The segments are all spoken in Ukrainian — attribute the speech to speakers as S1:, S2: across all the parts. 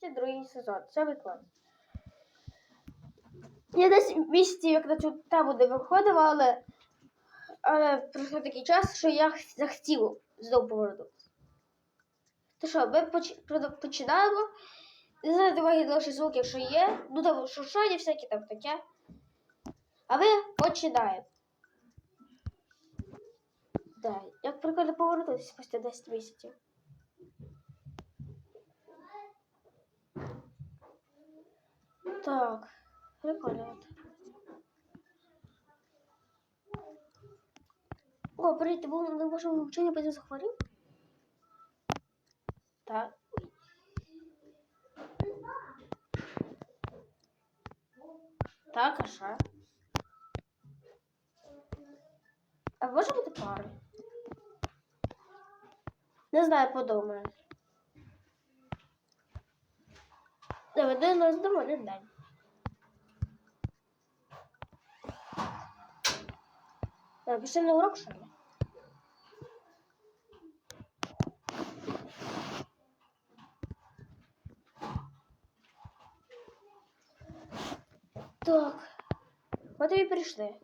S1: Це другий сезон, сьомий клас. Я десь місяців, як на цю тему не виходила, але, але пройшов такий час, що я захотів знову повернутися. То що, ми поч- починаємо. Не знаю, давай лише звук, якщо є. Ну там шуршання всякі там таке. А ми починаємо. Да, як прикольно повернутися після 10 місяців. Так, прикольно. О, привіт, ти був на вашому вченні потім захворів? Так. Так, а що? А може бути пари? Не знаю, подумаю. Давай, дай нас дома один день. Так, пішли на урок, що ли? Так. От і прийшли.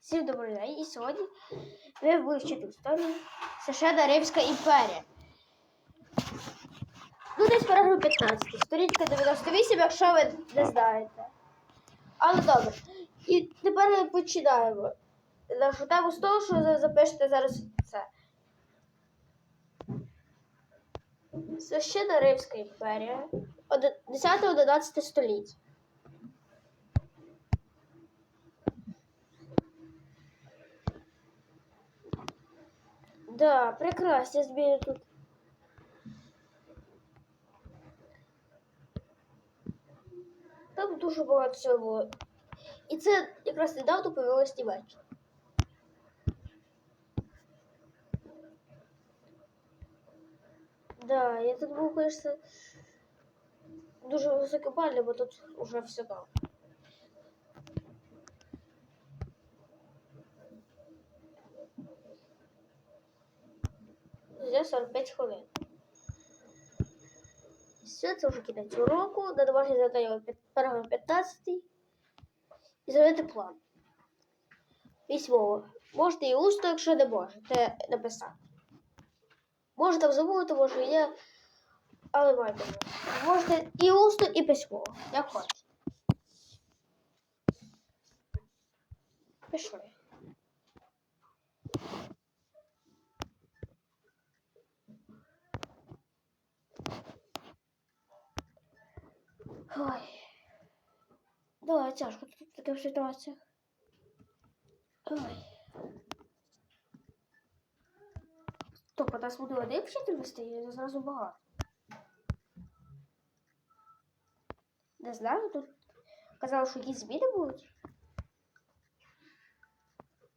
S1: Всім добрий день. І сьогодні ви будете вчити історію Священна Римська імперія. Ну, десь параграф 15, сторінка 98, якщо ви не знаєте. Але добре. І тепер починаємо. Нашу тему з того, що запишете зараз це. Священна Римська імперія 10-11 століть. Да, прекрасно, я зміню тут. Там дуже багато всього було. І це якраз недавно появилось Німеччина. Да, я тут був, конечно, дуже високопальний, бо тут уже все там. Вже 45 хвилин. Все, це вже кінець уроку. На домашнє завдання під- 15. І зробити план. Письмово. Можете і усно, якщо не можете написати. Може там забути, може є. Але маєте. Можете і усно, і письмово. Як хочете. Пішли. Ой. Да, тяжко тут в таких ситуаціях. Ой. Стоп, а нас буде один вчитель вести, і зразу багато. Не знаю, тут казали, що якісь зміни будуть.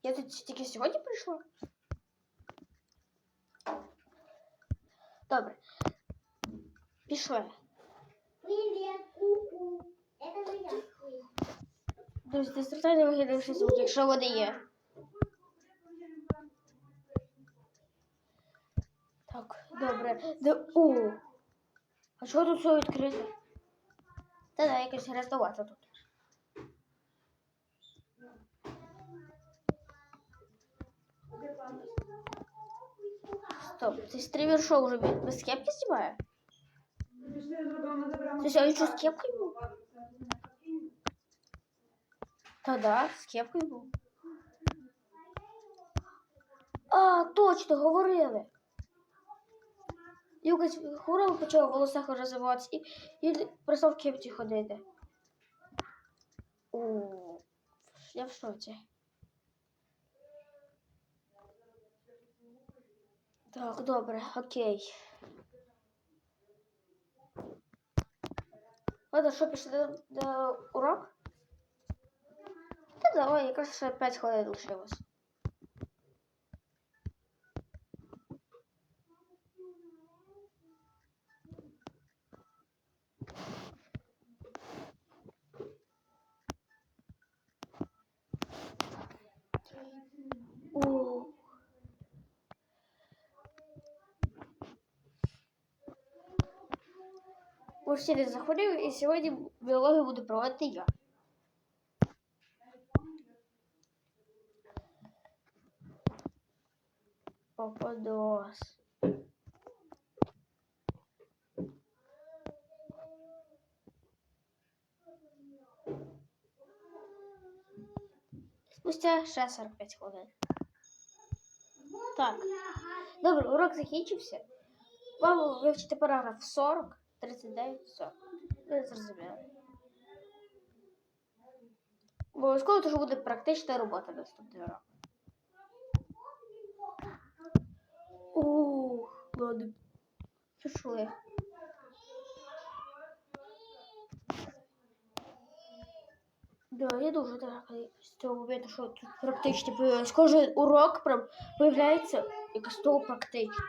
S1: Я тут тільки сьогодні прийшла. Добре. Пішли.
S2: Привет, ку-ку. Это я.
S1: Друзі, ти страждання виглядавши звук, якщо вони є. Так, добре. Де... О! А чого тут все відкрите? Та да, якось грязновато тут. Стоп, цей стрімер що вже без без кепки знімає? Ти що, він що з кепкою Та да, з кепкою був. А, точно, говорили. Якось хвороба почала в волосах розвиватися і, і перестав в кепці ходити. О, я в шоці. Так, добре, окей. Ладно, що пішли до, до урок? Та давай, якраз ще 5 хвилин лишилось. Вовсі не захворів и сегодня біологію буду проводить я. Попадос. Спустя ще 45 хвилин. Так. Добре, урок закінчився. Вам вивчити параграф 40, 39, 40. Ви зрозуміли. Обов'язково теж буде практична робота наступний урок. Ух, ладно. Пішли. Да, я дуже так з цього тут практично появляється. Кожен урок прям появляється якось того практично.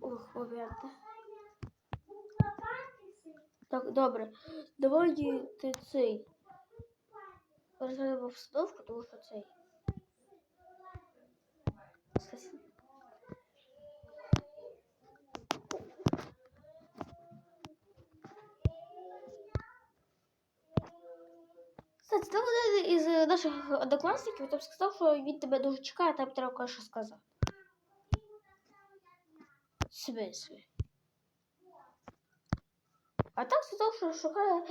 S1: Ох. Так, добре. Давай ти цей. Розглянемо обстановку, тому що цей. Кстати, там один із наших однокласників там сказав, що він тебе дуже чекає, там треба кое-що сказати. В? А так сказав, що шукає,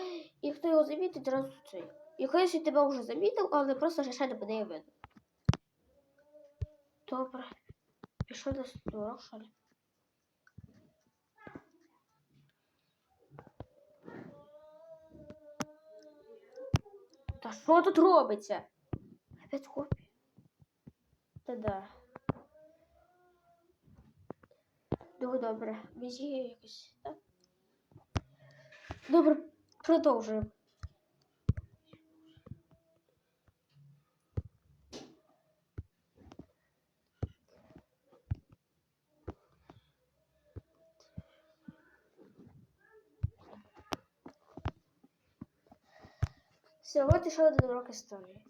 S1: і хто його замітить, одразу цей. І колись він тебе вже замітив, але просто ще не буде видно. Добре. Пішов до створок, що ли? Та що тут робиться? Опять копія. Та да. Ну, добре. Мені якось, так? Добре, продовжуємо. Сьогодні ще один урок історії.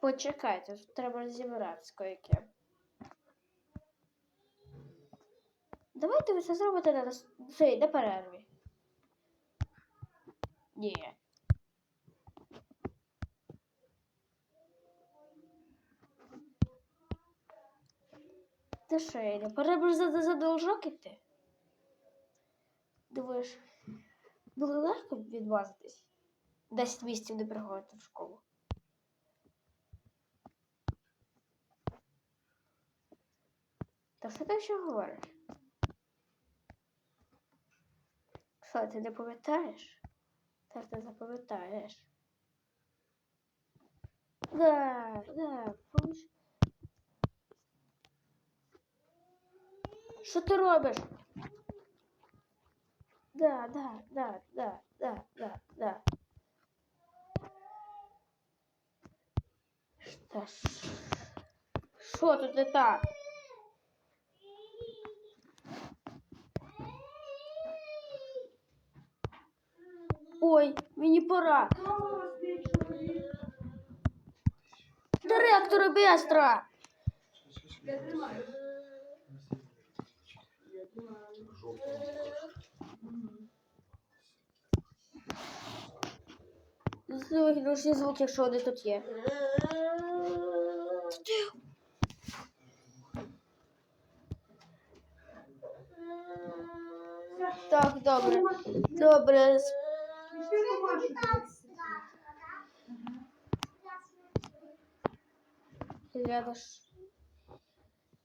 S1: Почекайте, тут треба розібратися кое-ким. Давайте ви це зробите на цей, на перерві. Ні. Та що я не перерву за, за должок іти? Думаєш, було легко відмазатись? 10 місяців не приходити в школу. Та що ти ще говориш? Що, ти не пам'ятаєш? Так ти запам'ятаєш. Да, да, помніш? Що ти робиш? Да, да, да, да, да, да, да. Что ж? Що тут так? Ой, мені пора. Директору быстро! Виключні звуки, якщо вони тут є. Так, добре. Добре. Рядом.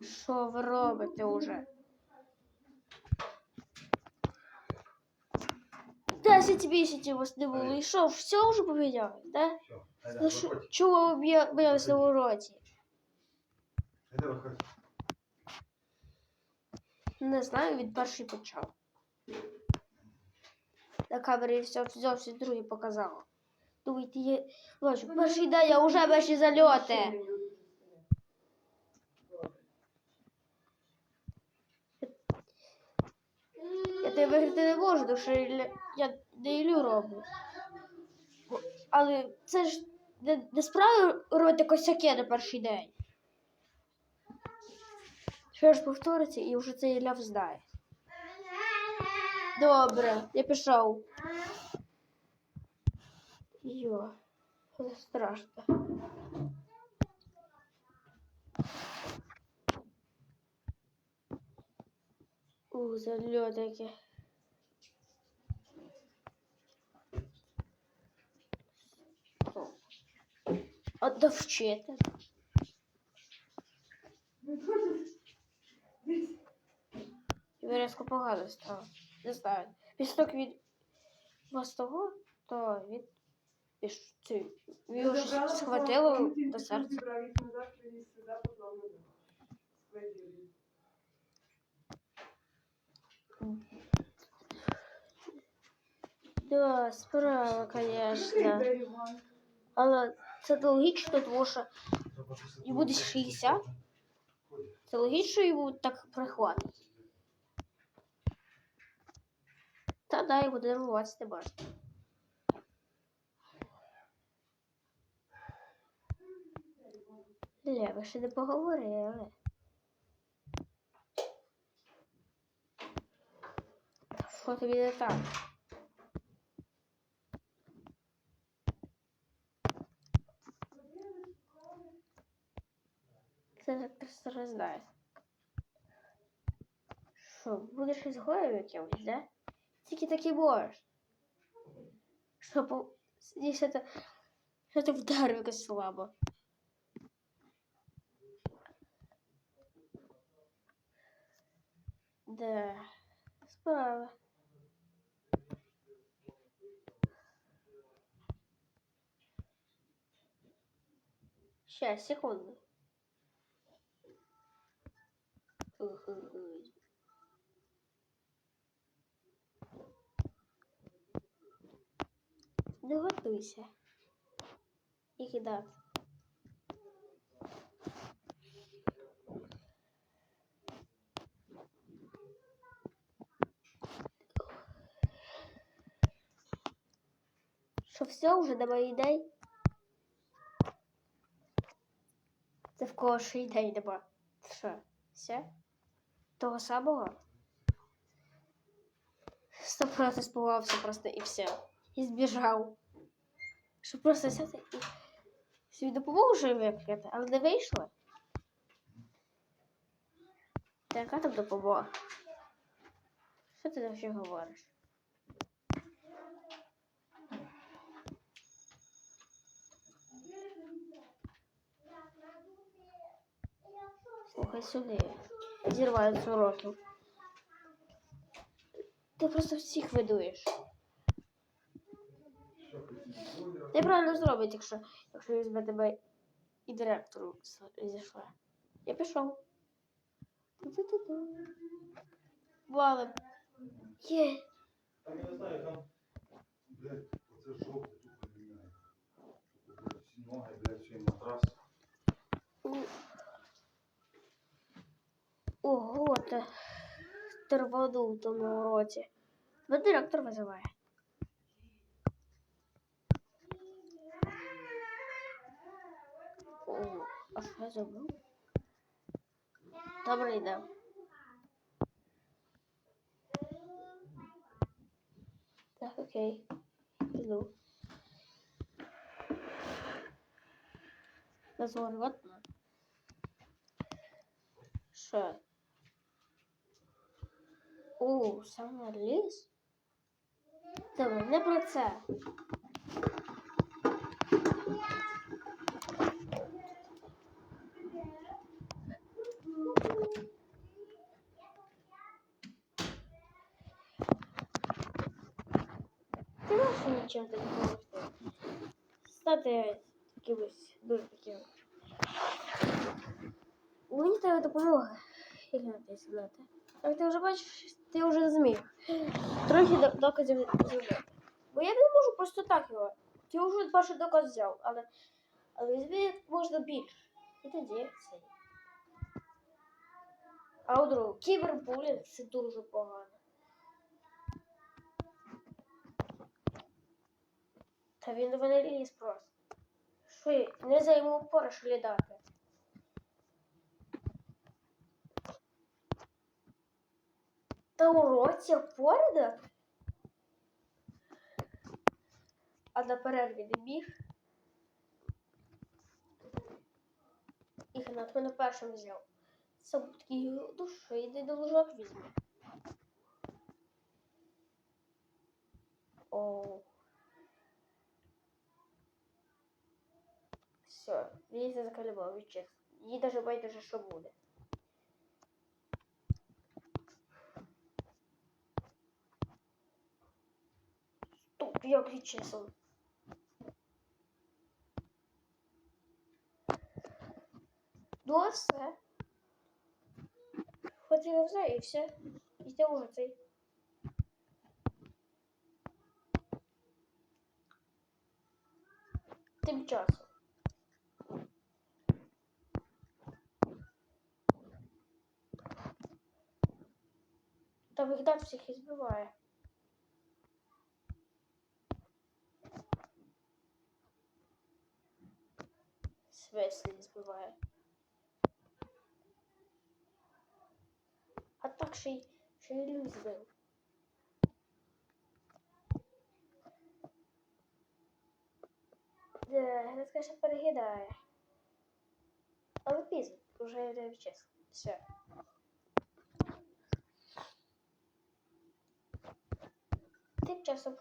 S1: Що ви робите уже? Десять місяців у вас не було. І що, все вже помінялось, да? Ну, що, чого ви боялись на уроці? Не знаю, він перший почав. На камері все зовсім друге показало. Думаєте, є... Бачу, перший день, а вже перші зальоти. Можу, що я- ілю роблю. Але це ж не, не справа робити косяки на перший день. Ще ж повториться і вже цей ляв знає. Добре, я пішов. Йо, це страшно. У, зальотики. А до вчителя. І резко погано стало. Не знаю. Як вас того, то він піш... його ж схватило до серця. Да, справа, конечно. Але це логічно, тому що І буде 60? це логічно йому так прихватить. Та да, його нервуватися не можна. Ля, ви ще не поговорили. Що тобі не так? Це не знаю. Що, будеш ізгоєм якимось, да? Тільки так і можеш. Що. Якщо ти... Що ти слабо. Да. Справа. Сейчас, секунду. Не готуйся. І кидати. Що все вже немає ідей? Це в кого ж ідей нема? Що? Все? Того самого? Сто просто спугався просто і все. І збіжав. Щоб просто взяти і собі допомогу вже викрити, але не вийшло. Та яка там допомога? Що ти взагалі говориш? Слухай сюди. Зірваються уроків. Ти просто всіх видуєш. Ти правильно зробить, якщо, якщо візьме тебе і директору зійшла. Я пішов. Валим. Є.
S3: Знаю, там, блядь, оце жовте тут поміняє. Ноги, блядь, матрас.
S1: Ого, ти терваду в тому уроці. Тебе директор визиває. О, а що я забув? Добре, йде. Так, окей. Іду. Дозволено. Що? О, саме ліс? Добре, не про це. Ти можеш нічим тобі допомогти? Стати якимось дуже таким. Мені треба допомога. Як на те сказати? Так ти вже бачиш, ти вже зміг. Трохи доказів зробити. Бо я не можу просто так його. Ти вже перший доказ взяв, але, але візьми можна більше. І тоді це. А у другу, кібербулінг це дуже погано. Та він до мене ліз просто. Що я? Не за йому пориш лідати. Та уроці поряда? А на перерві не біг. Ігнат мене першим взяв. Це був такий душ, що йди до ложок візьме. Оу. Все, він це закалював відчесно. Їй даже байдуже, що буде. Стоп, як відчесно. Ну, а все. Хотіли все і все. І вже цей. Тим часом. Та Богдан всіх і збиває. Свеслі збиває. А так ще й ще й Люй збив. Да, Град, конечно, перегидає. Але пізно, вже йде чесно. Все. Тим часом.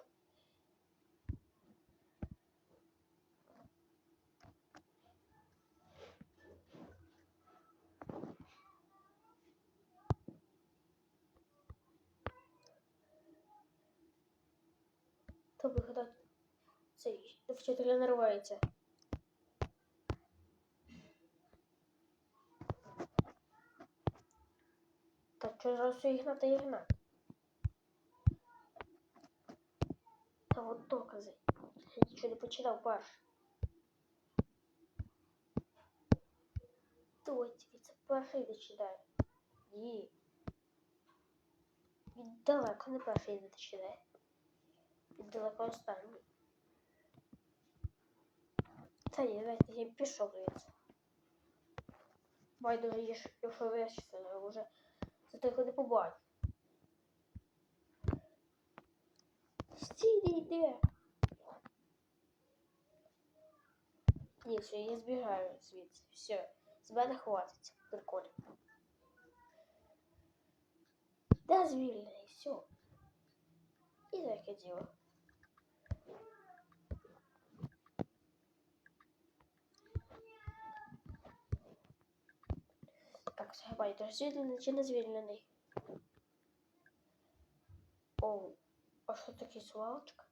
S1: Цей вчитель наривається. Так що зараз у Ігната та Ігнат? Та от докази. Я нічого не почитав перше. Точно, це перший не читає. Ні. Він далеко не перший не читає. Він далеко останній. Та ні, давайте я пішов звідси. Байдуже, якщо вичислили вже. Зато його не побачу. Стій, йде. Ні, все, я збігаю звідси. Все, з мене хватить. Прикольно. Да, звільнений, все. І таке діло. Байдуже, звільнений чи не звільнений? Оу, а що таке свалочка?